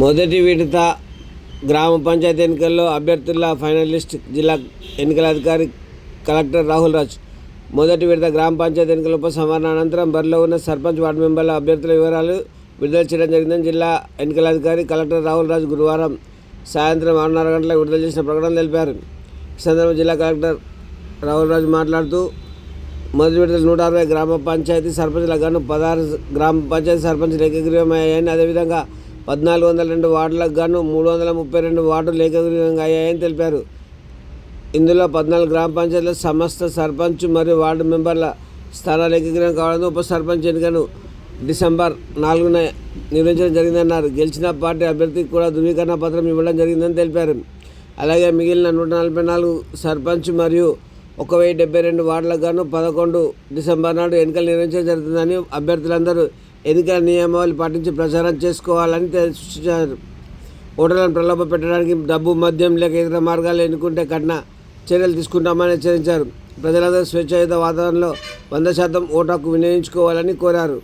మొదటి విడత గ్రామ పంచాయతీ ఎన్నికల్లో అభ్యర్థుల ఫైనలిస్ట్ జిల్లా ఎన్నికల అధికారి కలెక్టర్ రాహుల్ రాజ్. మొదటి విడత గ్రామ పంచాయతీ ఎన్నికల ఉపసంహరణ అనంతరం బరిలో ఉన్న సర్పంచ్ వార్డు మెంబర్ల అభ్యర్థుల వివరాలు విడుదల చేయడం జరిగిందని జిల్లా ఎన్నికల అధికారి కలెక్టర్ రాహుల్ రాజ్ గురువారం సాయంత్రం ఆరున్నర గంటల విడుదల చేసిన ప్రకటన తెలిపారు. ఈ సందర్భంగా జిల్లా కలెక్టర్ రాహుల్ రాజ్ మాట్లాడుతూ మొదటి విడత నూట అరవై గ్రామ పంచాయతీ సర్పంచ్ల గాను పదహారు గ్రామ పంచాయతీ సర్పంచ్లు ఏకగ్రీవమయ్యాయని అదేవిధంగా పద్నాలుగు వందల రెండు వార్డులకు గాను మూడు వందల ముప్పై రెండు వార్డులు ఏకగ్రీవంగా అయ్యాయని తెలిపారు. ఇందులో పద్నాలుగు గ్రామ పంచాయతీల సమస్త సర్పంచ్ మరియు వార్డు మెంబర్ల స్థానాలు ఏకగ్రీవం కావడంతో ఉప సర్పంచ్ ఎన్నికను డిసెంబర్ నాలుగున నిర్వహించడం జరిగిందన్నారు. గెలిచిన పార్టీ అభ్యర్థికి కూడా ధృవీకరణ పత్రం ఇవ్వడం జరిగిందని తెలిపారు. అలాగే మిగిలిన నూట నలభై నాలుగు సర్పంచ్ మరియు ఒక వెయ్యి డెబ్బై రెండు వార్డులకు గాను పదకొండు డిసెంబర్ నాడు ఎన్నికలు నిర్వహించడం జరుగుతుందని అభ్యర్థులందరూ ఎన్నికల నియమావళి పాటించి ప్రచారం చేసుకోవాలని సూచించారు. ఓటర్లను ప్రలోభ పెట్టడానికి డబ్బు మద్యం లేక ఇతర మార్గాలు ఎన్నుకుంటే కఠిన చర్యలు తీసుకుంటామని హెచ్చరించారు. ప్రజలందరూ స్వేచ్ఛాయుత వాతావరణంలో వంద శాతం ఓటు హక్కు వినియోగించుకోవాలని కోరారు.